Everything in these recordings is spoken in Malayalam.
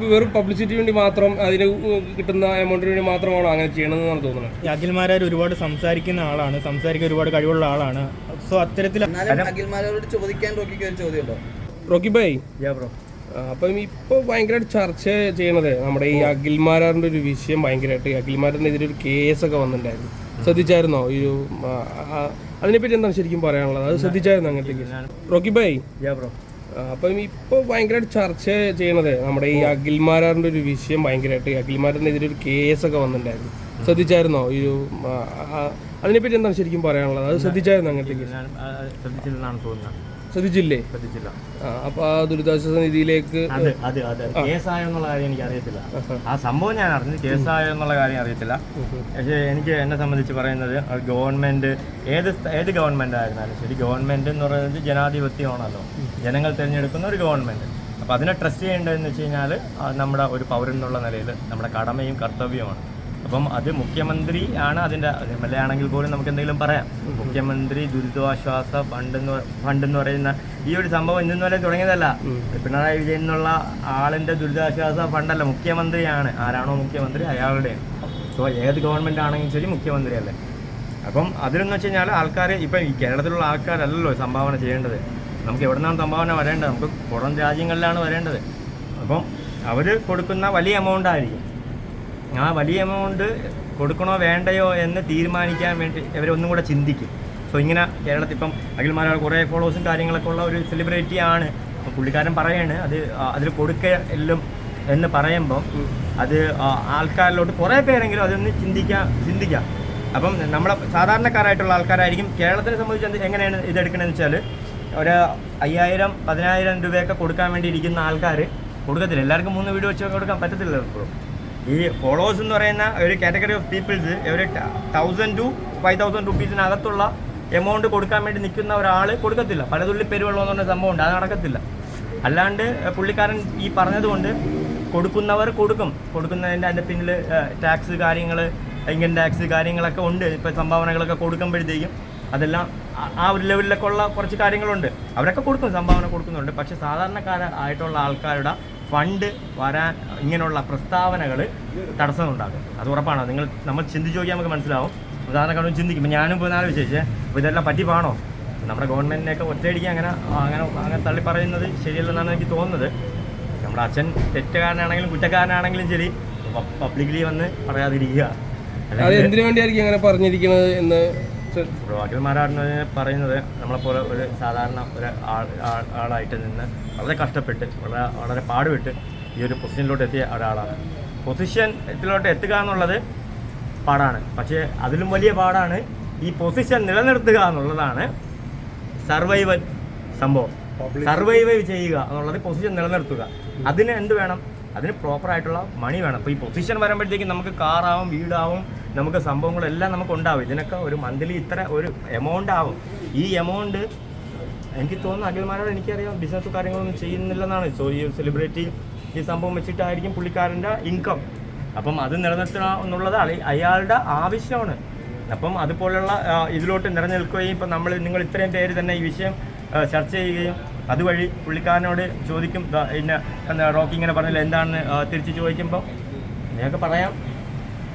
വെറും പബ്ലിസിറ്റി വേണ്ടി മാത്രം അതിന് കിട്ടുന്ന എമൗണ്ടിന് വേണ്ടി മാത്രമാണ് അങ്ങനെ ചെയ്യണമെന്നാണ് തോന്നുന്നത്? അഖിൽമാരാർ ഒരുപാട് സംസാരിക്കുന്ന ആളാണ് സംസാരിക്കാൻ ഒരുപാട് കഴിവുള്ള ആളാണ്. സോ അത്തരത്തിൽ അഖിൽമാരോട് ചോദിക്കാൻ റോക്കിക്ക് ഒരു ചോദ്യമുണ്ടോ? Rocky by. ബ്രോ അപ്പം ഇപ്പോൾ ഭയങ്കരമായിട്ട് ചർച്ച ചെയ്യണത് നമ്മുടെ ഈ അഖിൽമാരാറിന്റെ ഒരു വിഷയം ഭയങ്കരമായിട്ട് അഖിൽമാരാറിനെതിരെ ഒരു കേസൊക്കെ വന്നിട്ടുണ്ടായിരുന്നു. ശ്രദ്ധിച്ചായിരുന്നോ? ഈ അതിനെപ്പറ്റി എന്താണ് ശരിക്കും പറയാനുള്ളത്? അത് ശ്രദ്ധിച്ചായിരുന്നു അങ്ങനത്തെ റോക്കി ബൈ. ബ്രോ അപ്പം ഇപ്പോൾ ഭയങ്കരമായിട്ട് ചർച്ച ചെയ്യണത് നമ്മുടെ ഈ അഖിൽമാരാറിന്റെ ഒരു വിഷയം ഭയങ്കരമായിട്ട് അഖിൽമാരാറിനെതിരെ ഒരു കേസൊക്കെ വന്നിട്ടുണ്ടായിരുന്നു. ശ്രദ്ധിച്ചായിരുന്നോ? ഈ ഒരു അതിനെപ്പറ്റി എന്താണ് ശരിക്കും പറയാനുള്ളത്? അത് ശ്രദ്ധിച്ചായിരുന്നു അങ്ങനത്തെ ശ്രദ്ധിച്ചില്ലെന്നാണ് തോന്നുന്നത്. ശ്രദ്ധിച്ചില്ലേ അപ്പൊ ആ ദുരിതാശ്വാസ നിധിയിലേക്ക് അതെ അതെ അത് കേസായോ എന്നുള്ള കാര്യം എനിക്ക് അറിയത്തില്ല ആ സംഭവം ഞാൻ അറിഞ്ഞു കേസായോ എന്നുള്ള കാര്യം അറിയത്തില്ല. പക്ഷെ എനിക്ക് എന്നെ സംബന്ധിച്ച് പറയുന്നത് ഗവൺമെന്റ് ഏത് ഏത് ഗവൺമെന്റ് ആയിരുന്നാലും ശരി ഗവൺമെന്റ് എന്ന് പറയുന്നത് ജനാധിപത്യമാണല്ലോ ജനങ്ങൾ തിരഞ്ഞെടുക്കുന്ന ഒരു ഗവൺമെന്റ്. അപ്പോൾ അതിനെ ട്രസ്റ്റ് ചെയ്യേണ്ടതെന്ന് വെച്ച് കഴിഞ്ഞാൽ നമ്മുടെ ഒരു പൗരൻ എന്നുള്ള നിലയിൽ നമ്മുടെ കടമയും കർത്തവ്യവുമാണ്. അപ്പം അത് മുഖ്യമന്ത്രി ആണ് അതിന്റെ എം എൽ എ ആണെങ്കിൽ പോലും നമുക്ക് എന്തെങ്കിലും പറയാം. മുഖ്യമന്ത്രി ദുരിതാശ്വാസ ഫണ്ട് എന്ന് ഫണ്ട് എന്ന് പറയുന്ന ഈ ഒരു സംഭവം ഇന്നും വരെ തുടങ്ങിയതല്ല. പിണറായി വിജയൻ എന്നുള്ള ആളിന്റെ ദുരിതാശ്വാസ ഫണ്ടല്ല മുഖ്യമന്ത്രിയാണ്. ആരാണോ മുഖ്യമന്ത്രി? അയാളുടെ. സോ ഏത് ഗവൺമെന്റ് ആണെങ്കിലും ശരി മുഖ്യമന്ത്രിയല്ലേ. അപ്പം അതിലെന്ന് വെച്ച് കഴിഞ്ഞാൽ ആൾക്കാർ ഇപ്പം ഈ കേരളത്തിലുള്ള ആൾക്കാരല്ലല്ലോ സംഭാവന ചെയ്യേണ്ടത്. നമുക്ക് എവിടെ നിന്നാണ് സംഭാവന വരേണ്ടത്? നമുക്ക് പുറം രാജ്യങ്ങളിലാണ് വരേണ്ടത്. അപ്പം അവർ കൊടുക്കുന്ന വലിയ എമൗണ്ട് ആയിരിക്കും. ആ വലിയ എമൗണ്ട് കൊടുക്കണോ വേണ്ടയോ എന്ന് തീരുമാനിക്കാൻ വേണ്ടി ഇവരൊന്നും കൂടെ ചിന്തിക്കും. സോ ഇങ്ങനെ കേരളത്തിൽ ഇപ്പം അഖിൽമാരാൾ കുറേ ഫോളോവേഴ്സും കാര്യങ്ങളൊക്കെ ഉള്ള ഒരു സെലിബ്രിറ്റി ആണ്. പുള്ളിക്കാരൻ പറയാണ് അത് അതിൽ കൊടുക്കലും എന്ന് പറയുമ്പം അത് ആൾക്കാരിലോട്ട് കുറേ പേരെങ്കിലും അതൊന്ന് ചിന്തിക്കാം ചിന്തിക്കാം. അപ്പം നമ്മളെ സാധാരണക്കാരായിട്ടുള്ള ആൾക്കാരായിരിക്കും. കേരളത്തിനെ സംബന്ധിച്ച് എങ്ങനെയാണ് ഇതെടുക്കണമെന്ന് വെച്ചാൽ ഒരു അയ്യായിരം പതിനായിരം രൂപയൊക്കെ കൊടുക്കാൻ വേണ്ടി ഇരിക്കുന്ന ആൾക്കാർ കൊടുക്കത്തില്ല. എല്ലാവർക്കും മൂന്ന് വീട് വെച്ച് കൊടുക്കാൻ പറ്റത്തില്ല ഇപ്പോഴും. ഈ ഫോളോവേഴ്സ് എന്ന് പറയുന്ന ഒരു കാറ്റഗറി ഓഫ് പീപ്പിൾസ് ഒരു തൗസൻഡ് ടു ഫൈവ് തൗസൻഡ് റുപ്പീസിനകത്തുള്ള എമൗണ്ട് കൊടുക്കാൻ വേണ്ടി നിൽക്കുന്ന ഒരാൾ കൊടുക്കത്തില്ല. പലതുള്ളി പെരുവെള്ളം എന്ന് പറഞ്ഞ സംഭവമുണ്ട് അത് നടക്കത്തില്ല. അല്ലാണ്ട് പുള്ളിക്കാരൻ ഈ പറഞ്ഞതുകൊണ്ട് കൊടുക്കുന്നവർ കൊടുക്കും. കൊടുക്കുന്നതിന്റെ അതിന്റെ പിന്നിൽ ടാക്സ് കാര്യങ്ങൾ ഇൻകം ടാക്സ് കാര്യങ്ങളൊക്കെ ഉണ്ട്. ഇപ്പോൾ സംഭാവനകളൊക്കെ കൊടുക്കുമ്പോഴത്തേക്കും അതെല്ലാം ആ- ഒരു ലെവലിലൊക്കെ ഉള്ള കുറച്ച് കാര്യങ്ങളുണ്ട്. അവരൊക്കെ കൊടുക്കും സംഭാവന കൊടുക്കുന്നുണ്ട്. പക്ഷേ സാധാരണക്കാരായിട്ടുള്ള ആൾക്കാരുടെ ഫണ്ട് വരാൻ ഇങ്ങനെയുള്ള പ്രസ്താവനകൾ തടസ്സമുണ്ടാക്കും അത് ഉറപ്പാണ്? നിങ്ങൾ നമ്മൾ ചിന്തിച്ച് നോക്കിയാൽ നമുക്ക് മനസ്സിലാവും. ഉദാഹരണക്കാരും ചിന്തിക്കും. ഇപ്പം ഞാനും ഇപ്പോൾ നാളെ വിശേഷിച്ചേ. അപ്പോൾ ഇതെല്ലാം പറ്റിപ്പാണോ? നമ്മുടെ ഗവൺമെന്റിനെയൊക്കെ ഒറ്റയടിക്ക് അങ്ങനെ അങ്ങനെ അങ്ങനെ തള്ളി പറയുന്നത് ശരിയല്ലെന്നാണ് എനിക്ക് തോന്നുന്നത്. നമ്മുടെ അച്ഛൻ തെറ്റുകാരനാണെങ്കിലും കുറ്റക്കാരനാണെങ്കിലും ശരി. പബ്ലിക്കലി വന്ന് പറയാതിരിക്കുക. അത് എന്തിനു വേണ്ടിയായിരിക്കും അങ്ങനെ പറഞ്ഞിരിക്കുന്നത് എന്ന് ബ്രോക്കർമാരാണെന്ന് പറയുന്നത്. നമ്മളെപ്പോലെ ഒരു സാധാരണ ഒരു ആളായിട്ട് നിന്ന് വളരെ കഷ്ടപ്പെട്ട് വളരെ വളരെ പാടുപെട്ട് ഈ ഒരു പൊസിഷനിലോട്ട് എത്തിയ ഒരാളാണ്. പൊസിഷനിലോട്ട് എത്തുക എന്നുള്ളത് പാടാണ്. പക്ഷേ അതിലും വലിയ പാടാണ് ഈ പൊസിഷൻ നിലനിർത്തുക എന്നുള്ളതാണ് സർവൈവൽ സംഭവം. സർവൈവ് ചെയ്യുക എന്നുള്ളത് പൊസിഷൻ നിലനിർത്തുക. അതിന് എന്ത് വേണം? അതിന് പ്രോപ്പറായിട്ടുള്ള മണി വേണം. അപ്പോൾ ഈ പൊസിഷൻ വരുമ്പോഴത്തേക്കും നമുക്ക് കാറാവും വീടാവും നമുക്ക് സംഭവങ്ങളെല്ലാം നമുക്ക് ഉണ്ടാവും. ഇതിനൊക്കെ ഒരു മന്ത്ലി ഇത്ര ഒരു എമൗണ്ട് ആവും. ഈ എമൗണ്ട് എനിക്ക് തോന്നുന്നു അഖിൽമാരോട് എനിക്കറിയാം ബിസിനസ് കാര്യങ്ങളൊന്നും ചെയ്യുന്നില്ലെന്നാണ്. സോ ഈ സെലിബ്രിറ്റി ഈ സംഭവം വെച്ചിട്ടായിരിക്കും പുള്ളിക്കാരന്റെ ഇൻകം അപ്പം അത് നിലനിർത്തണം എന്നുള്ളത് അയ- അയാളുടെ ആവശ്യമാണ്. അപ്പം അതുപോലുള്ള ഇതിലോട്ട് നിലനിൽക്കുകയും ഇപ്പം നമ്മൾ നിങ്ങൾ ഇത്രയും പേര് തന്നെ ഈ വിഷയം ചർച്ച ചെയ്യുകയും അതുവഴി പുള്ളിക്കാരനോട് ചോദിക്കും പിന്നെ എന്താ റോക്കിങ്ങനെ പറഞ്ഞില്ല എന്താണെന്ന് തിരിച്ച് ചോദിക്കുമ്പോൾ നിങ്ങൾക്ക് പറയാം.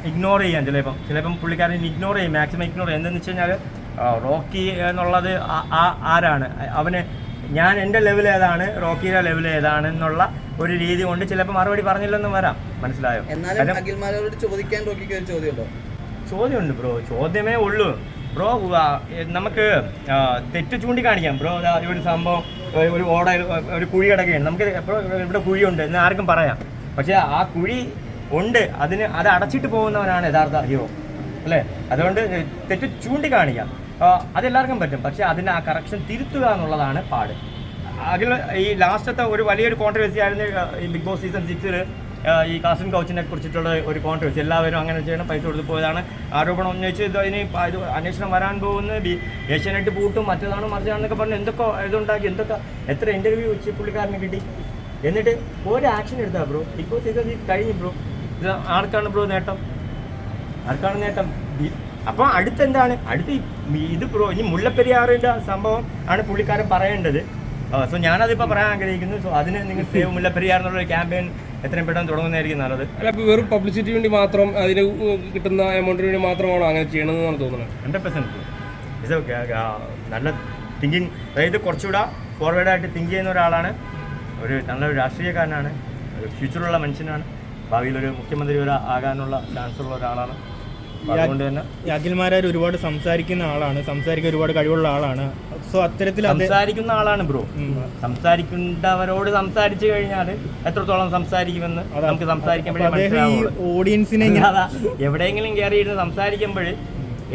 ഇഗ്നോർ ചെയ്യാം ചിലപ്പം. ചിലപ്പം പുള്ളിക്കാരൻ ഇഗ്നോർ ചെയ്യും. മാക്സിമം ഇഗ്നോർ ചെയ്യും. എന്തെന്ന് വെച്ച് കഴിഞ്ഞാൽ റോക്കി എന്നുള്ളത് ആ- ആരാണ്? അവന് ഞാൻ എന്റെ ലെവൽ ഏതാണ് റോക്കിയുടെ ലെവൽ ഏതാണ് എന്നുള്ള ഒരു രീതി കൊണ്ട് ചിലപ്പോൾ മറുപടി പറഞ്ഞില്ലെന്നും വരാം. മനസ്സിലായോ? എന്നാലും ചോദിക്കാൻ റോക്കിക്ക് ഒരു ചോദ്യമുണ്ടോ? ചോദ്യമുണ്ട് ബ്രോ. ചോദ്യമേ ഉള്ളൂ. ബ്രോ നമുക്ക് തെറ്റ് ചൂണ്ടിക്കാണിക്കാം. ബ്രോ ഒരു സംഭവം ഒരു- ഒരു ഓട ഒരു കുഴി കിടക്കുകയാണ്. നമുക്ക് ബ്രോ ഇവിടെ കുഴിയുണ്ട് എന്ന് ആർക്കും പറയാം. പക്ഷേ ആ കുഴി ഉണ്ട്. അതിന് അത് അടച്ചിട്ട് പോകുന്നവനാണ് യഥാർത്ഥ ഹീറോ അല്ലേ? അതുകൊണ്ട് തെറ്റ് ചൂണ്ടിക്കാണിക്കാം. അതെല്ലാവർക്കും പറ്റും. പക്ഷേ അതിന് ആ കറക്ഷൻ തിരുത്തുക എന്നുള്ളതാണ് പാട്. അതിൽ ഈ ലാസ്റ്റത്തെ ഒരു വലിയൊരു കോൺട്രവേഴ്സി ആയിരുന്നു ഈ ബിഗ് ബോസ് സീസൺ സിക്സിൽ ഈ കാസിൻ കൗച്ചിനെ കുറിച്ചിട്ടുള്ള ഒരു കോൺട്രവേഴ്സി എല്ലാവരും അങ്ങനെ ചെയ്യണം പൈസ കൊടുത്ത് പോയതാണ്. ആരോപണം ഉന്നയിച്ച് ഇത് അതിന് ഇത് അന്വേഷണം വരാൻ പോകുന്ന ബി ഏഷ്യാനെറ്റ് പൂട്ടും മറ്റേതാണ് മറിച്ചാണെന്നൊക്കെ പറഞ്ഞ് എന്തൊക്കെ ഇതുണ്ടാക്കി എന്തൊക്കെ എത്ര ഇന്റർവ്യൂ വെച്ച് പുള്ളിക്കാരന് കിട്ടി? എന്നിട്ട് ഒരു ആക്ഷൻ എടുത്താൽ ബ്രോ ബിഗ് ബോസ് സീസൺ കഴിഞ്ഞു ബ്രോ ഇത് ആർക്കാണ് ബ്രോ നേട്ടം? ആർക്കാണ് നേട്ടം? അപ്പൊ അപ്പോൾ അടുത്തെന്താണ്? അടുത്ത് ഇത് ബ്രോ ഇനി മുല്ലപ്പെരിയാറിന്റെ സംഭവം ആണ് പുള്ളിക്കാരൻ പറയേണ്ടത്. സോ ഞാനതിപ്പോൾ പറയാൻ ആഗ്രഹിക്കുന്നു. സോ അതിന് നിങ്ങൾ സേവ് മുല്ലപ്പെരിയാർ എന്നുള്ള ക്യാമ്പയിൻ എത്രയും പെട്ടെന്ന് തുടങ്ങുന്നതായിരിക്കും നല്ലത്. അല്ല ഇപ്പൊ വെറും പബ്ലിസിറ്റി വേണ്ടി മാത്രം അതിന് കിട്ടുന്ന എമൗണ്ടിന് വേണ്ടി മാത്രമാണോ അങ്ങനെ ചെയ്യണമെന്നാണ് തോന്നുന്നത്? ഹൺഡ്രഡ് പെർസെന്റ് ഇത് നല്ല തിങ്കിങ് അതായത് കുറച്ചുകൂടെ ഫോർവേഡായിട്ട് തിങ്ക് ചെയ്യുന്ന ഒരാളാണ്. ഒരു നല്ലൊരു രാഷ്ട്രീയക്കാരനാണ്. ഒരു ഫ്യൂച്ചറുള്ള മനുഷ്യനാണ്. ഭാവിയിൽ ഒരു മുഖ്യമന്ത്രി വരെ ആകാനുള്ള ചാൻസ് ഉള്ള ഒരാളാണ് അതുകൊണ്ട് തന്നെ അഖിൽമാരായ അഖിൽമാരാർ ഒരുപാട് സംസാരിക്കുന്ന ആളാണ്. സംസാരിക്കാൻ ഒരുപാട് കഴിവുള്ള ആളാണ്. സോ അത്തരത്തിൽ സംസാരിക്കുന്ന ആളാണ് ബ്രോ. സംസാരിക്കേണ്ടവരോട് സംസാരിച്ചു കഴിഞ്ഞാൽ എത്രത്തോളം സംസാരിക്കുമെന്ന് നമുക്ക് സംസാരിക്കുമ്പോഴേ ഓഡിയൻസിനെ എവിടെയെങ്കിലും കയറിയിരുന്ന് സംസാരിക്കുമ്പോൾ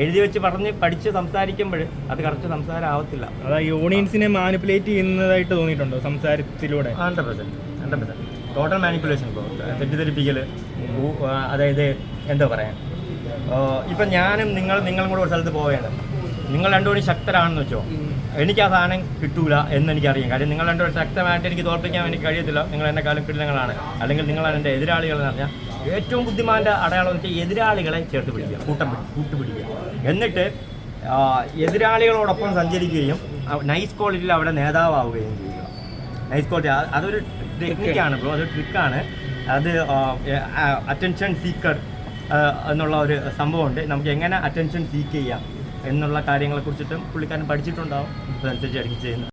എഴുതി വെച്ച് പറഞ്ഞ് പഠിച്ച് സംസാരിക്കുമ്പോൾ അത് കറക്റ്റ് സംസാരം ആവത്തില്ല അതായത് യൂണിയൻസിനെ ഓഡിയൻസിനെ മാനിപ്പുലേറ്റ് ചെയ്യുന്നതായിട്ട് തോന്നിയിട്ടുണ്ടോ സംസാരത്തിലൂടെ? Hundred percent. Hundred percent. Total manipulation ഇപ്പോൾ തെറ്റിദ്ധരിപ്പിക്കൽ അതായത് എന്താ പറയാ? ഇപ്പം ഞാനും നിങ്ങൾ നിങ്ങളും കൂടെ ഒരു സ്ഥലത്ത് പോവുകയാണ്. നിങ്ങൾ രണ്ടുപേരും ശക്തരാണെന്ന് വെച്ചോ. എനിക്ക് ആ സാധനം കിട്ടൂല എന്ന് എനിക്കറിയാം. കാര്യം നിങ്ങൾ രണ്ടുപേരും ശക്തമായിട്ട് എനിക്ക് തോൽപ്പിക്കാൻ എനിക്ക് കഴിയത്തില്ല. നിങ്ങൾ എന്നെക്കാളും കിടിലങ്ങളാണ് അല്ലെങ്കിൽ നിങ്ങളാണ് എന്റെ എതിരാളികൾ എന്ന് പറഞ്ഞാൽ ഏറ്റവും ബുദ്ധിമാന്റെ അടയാളം എന്ന് വെച്ചാൽ എതിരാളികളെ ചേർത്ത് പിടിക്കുക കൂട്ടം പിടി- കൂട്ടുപിടിക്കുക എന്നിട്ട് എതിരാളികളോടൊപ്പം സഞ്ചരിക്കുകയും നൈസ് ക്വാളിറ്റിയിൽ അവിടെ നേതാവാവുകയും ചെയ്യുക. നൈസ് ക്വാളിറ്റി അതൊരു ടെക്നിക്കാണ് ബ്രോ. അത് ട്രിക്കാണ് അത് അറ്റൻഷൻ സീക്കർ എന്നുള്ള ഒരു സംഭവമുണ്ട്. നമുക്ക് എങ്ങനെ അറ്റൻഷൻ സീക്ക് ചെയ്യാം എന്നുള്ള കാര്യങ്ങളെ കുറിച്ചിട്ടും പുള്ളിക്കാരൻ പഠിച്ചിട്ടുണ്ടാവും. അതനുസരിച്ചായിരിക്കും ചെയ്യുന്നത്.